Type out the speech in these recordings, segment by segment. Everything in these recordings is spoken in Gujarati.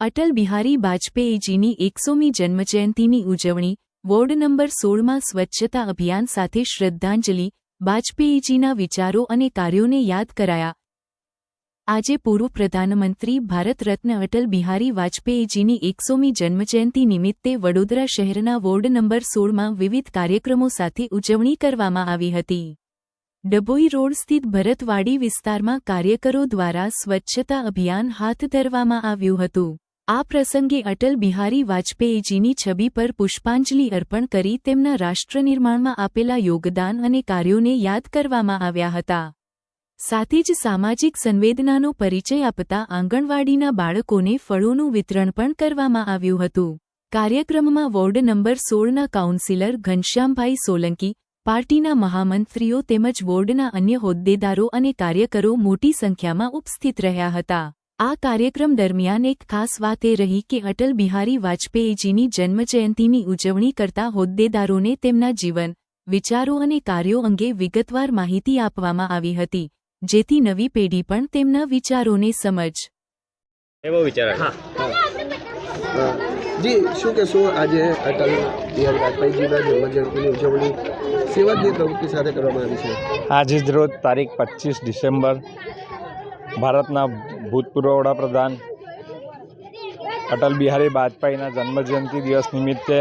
અટલ બિહારી વાજપેયીજીની એકસોમી જન્મજયંતિની ઉજવણી વોર્ડ નંબર સોળમાં સ્વચ્છતા અભિયાન સાથે શ્રદ્ધાંજલિ વાજપેયીજીના વિચારો અને કાર્યોને યાદ કરાયા. આજે પૂર્વ પ્રધાનમંત્રી ભારત રત્ન અટલ બિહારી વાજપેયીજીની એકસોમી જન્મજયંતિ નિમિત્તે વડોદરા શહેરના વોર્ડ નંબર સોળમાં વિવિધ કાર્યક્રમો સાથે ઉજવણી કરવામાં આવી હતી. ડભોઈ રોડ સ્થિત ભરતવાડી વિસ્તારમાં કાર્યકરો દ્વારા સ્વચ્છતા અભિયાન હાથ ધરવામાં આવ્યું હતું. આ પ્રસંગે અટલ બિહારી વાજપેયીજીની છબી પર પુષ્પાંજલિ અર્પણ કરી તેમના રાષ્ટ્રનિર્માણમાં આપેલા યોગદાન અને કાર્યોને યાદ કરવામાં આવ્યા હતા. સાથે જ સામાજિક સંવેદનાનો પરિચય આપતા આંગણવાડીના બાળકોને ફળોનું વિતરણ પણ કરવામાં આવ્યું હતું. કાર્યક્રમમાં વોર્ડ નંબર સોળના કાઉન્સિલર ઘનશ્યામભાઈ સોલંકી, પાર્ટીના મહામંત્રીઓ તેમજ વોર્ડના અન્ય હોદ્દેદારો અને કાર્યકરો મોટી સંખ્યામાં ઉપસ્થિત રહ્યા હતા. આ કાર્યક્રમ દરમિયાન એક ખાસ વાત એ રહી કે અટલ બિહારી વાજપેયીજીની જન્મજયંતિની ઉજવણી કરતા હોદ્દેદારોને તેમના જીવન વિચારો અને કાર્યો અંગે વિગતવાર માહિતી આપવામાં આવી હતી જેથી નવી પેઢી પણ તેમના વિચારોને સમજ. એવો વિચાર જી શું કહેશો? આજે અટલ બિહારી વાજપેયીજીના જન્મજયંતિની ઉજવણી સેવાકીય પ્રવૃત્તિ સાથે કરવામાં આવી છે. આજે જ રોજ તારીખ પચીસ ડિસેમ્બર ભારતના ભૂતપૂર્વ વડાપ્રધાન અટલ બિહારી વાજપેયીના જન્મજયંતિ દિવસ નિમિત્તે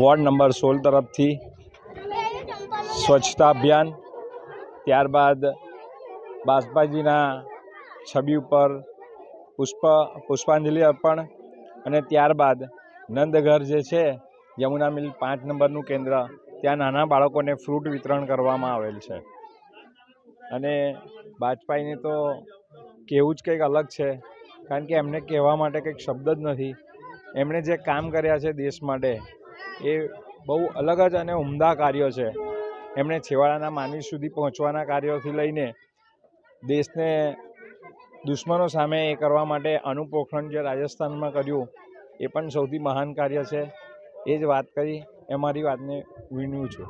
વોર્ડ નંબર સોળ તરફથી સ્વચ્છતા અભિયાન, ત્યારબાદ બાજપાજીના છબી ઉપર પુષ્પ, પુષ્પાંજલિ અર્પણ અને ત્યારબાદ નંદઘર જે છે, યમુના મિલ પાંચ નંબરનું કેન્દ્ર, ત્યાં નાના બાળકોને ફ્રૂટ વિતરણ કરવામાં આવેલ છે. અને બાજપાઈને તો કહેવું જ કંઈક અલગ છે. કારણ કે એમને કહેવા માટે કંઈક શબ્દ જ નથી. એમણે જે કામ કર્યા છે દેશ માટે, એ બહુ અલગ જ અને ઉમદા કાર્યો છે. એમણે છેવાડાના માનવી સુધી પહોંચવાના કાર્યોથી લઈને દેશને દુશ્મનો સામે એ કરવા માટે અનુપોખરણ જે રાજસ્થાનમાં કર્યું, એ પણ સૌથી મહાન કાર્ય છે. એ જ વાત કરી, એ મારી વાતને વિનવું છું.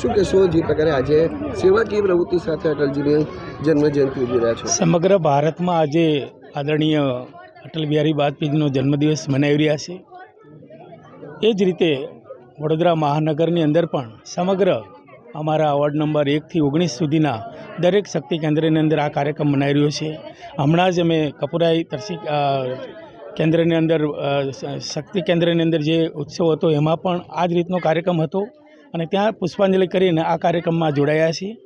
શું કહેશો જે પ્રકારે આજે સેવાકીય પ્રવૃત્તિ સાથે અટલજીની જન્મજયંતિ ઉજવી રહ્યા છો? સમગ્ર ભારતમાં આજે આદરણીય અટલ બિહારી વાજપેયીનો જન્મદિવસ મનાવી રહ્યા છે. એ જ રીતે વડોદરા મહાનગરની અંદર પણ સમગ્ર અમારા વોર્ડ નંબર એકથી ઓગણીસ સુધીના દરેક શક્તિ કેન્દ્રની અંદર આ કાર્યક્રમ મનાવી રહ્યો છે. હમણાં જ અમે કપુરાઈ તરસી કેન્દ્રની અંદર શક્તિ કેન્દ્રની અંદર જે ઉત્સવ હતો એમાં પણ આ જ રીતનો કાર્યક્રમ હતો. અને ત્યાં પુષ્પાંજલિ કરીને આ કાર્યક્રમમાં જોડાયા છીએ.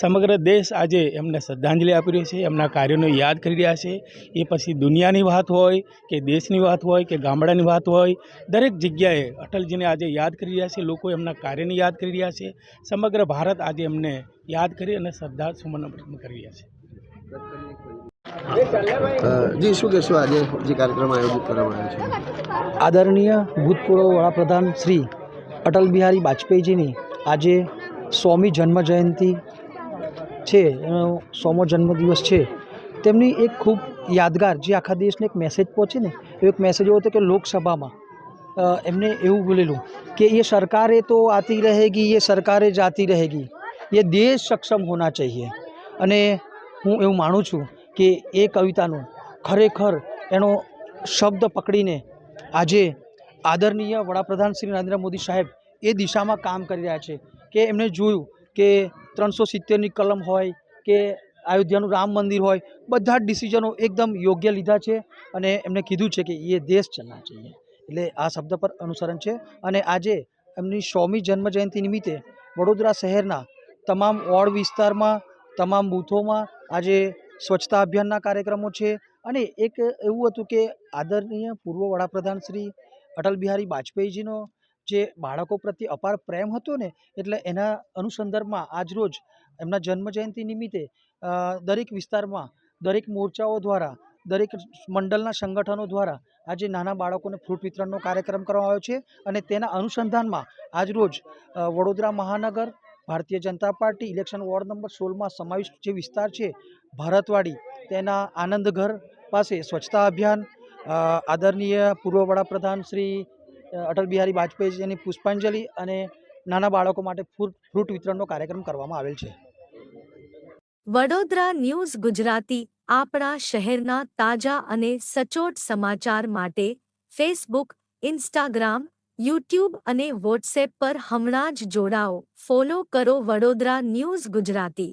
સમગ્ર દેશ આજે એમને શ્રદ્ધાંજલિ આપી રહ્યો છે એમના કાર્યોને યાદ કરી રહ્યા છે. એ પછી દુનિયાની વાત હોય કે દેશની વાત હોય કે ગામડાની વાત હોય દરેક જગ્યાએ અટલજીને આજે યાદ કરી રહ્યા છે લોકો એમના કાર્યને યાદ કરી રહ્યા છે. સમગ્ર ભારત આજે એમને યાદ કરી અને શ્રદ્ધા સુમન અર્પણ કરી રહ્યા છે. જી શું કહેશો આજે જે કાર્યક્રમ આયોજિત કરવામાં આવ્યો છે? આદરણીય ભૂતપૂર્વ વડાપ્રધાન શ્રી અટલ બિહારી વાજપેયીજીની આજે સ્વામી જન્મ જન્મજયંતિ છે, એનો સોમો જન્મદિવસ છે. તેમની એક ખૂબ યાદગાર જે આખા દેશને એક મેસેજ પહોંચે ને એક મેસેજ એવો હતો કે લોકસભામાં એમને એવું બોલેલું કે એ સરકારે તો આતી રહેગી એ સરકારે જાતી રહેગી એ દેશ સક્ષમ હોના ચાહીએ. અને હું એવું માનું છું કે એ કવિતાનું ખરેખર એનો શબ્દ પકડીને આજે આદરણીય વડાપ્રધાન શ્રી નરેન્દ્ર મોદી સાહેબ એ દિશામાં કામ કરી રહ્યા છે કે એમણે જોયું કે ત્રણસો સિત્તેરની કલમ હોય કે અયોધ્યાનું રામ મંદિર હોય, બધા જ ડિસિઝનો એકદમ યોગ્ય લીધા છે અને એમને કીધું છે કે એ દેશ ચલના ચાહીએ એટલે આ શબ્દ પર અનુસરણ છે અને આજે એમની સોમી જન્મજયંતિ નિમિત્તે વડોદરા શહેરના તમામ વોર્ડ વિસ્તારમાં, તમામ બૂથોમાં આજે સ્વચ્છતા અભિયાનના કાર્યક્રમો છે અને એક એવું હતું કે આદરણીય પૂર્વ વડાપ્રધાન શ્રી અટલ બિહારી વાજપેયીજીનો જે બાળકો પ્રત્યે અપાર પ્રેમ હતો ને, એટલે એના અનુસંદર્ભમાં આજરોજ એમના જન્મજયંતિ નિમિત્તે દરેક વિસ્તારમાં, દરેક મોરચાઓ દ્વારા, દરેક મંડળના સંગઠનો દ્વારા આજે નાના બાળકોને ફ્રૂટ વિતરણનો કાર્યક્રમ કરવામાં આવ્યો છે અને તેના અનુસંધાનમાં આજરોજ વડોદરા મહાનગર, Bharatiya Janata Party election ward number સોળમાં સમાવિષ્ટ જે વિસ્તાર છે, ભારતવાડી, તેના આનંદઘર પાસે સ્વચ્છતા અભિયાન આદરણીય પૂર્વ વડાપ્રધાન શ્રી અટલ બિહારી વાજપેયીજીની પુષ્પાંજલિ અને નાના બાળકો માટે ફ્રૂટ વિતરણનો કાર્યક્રમ કરવામાં આવેલ છે. વડોદરા ન્યૂઝ ગુજરાતી, આપણા શહેરના તાજા અને સચોટ સમાચાર માટે ફેસબુક, ઇન્સ્ટાગ્રામ, યુટ્યુબ અને વોટ્સએપ પર હમણાં જ જોડાઓ. ફોલો કરો વડોદરા ન્યૂઝ ગુજરાતી.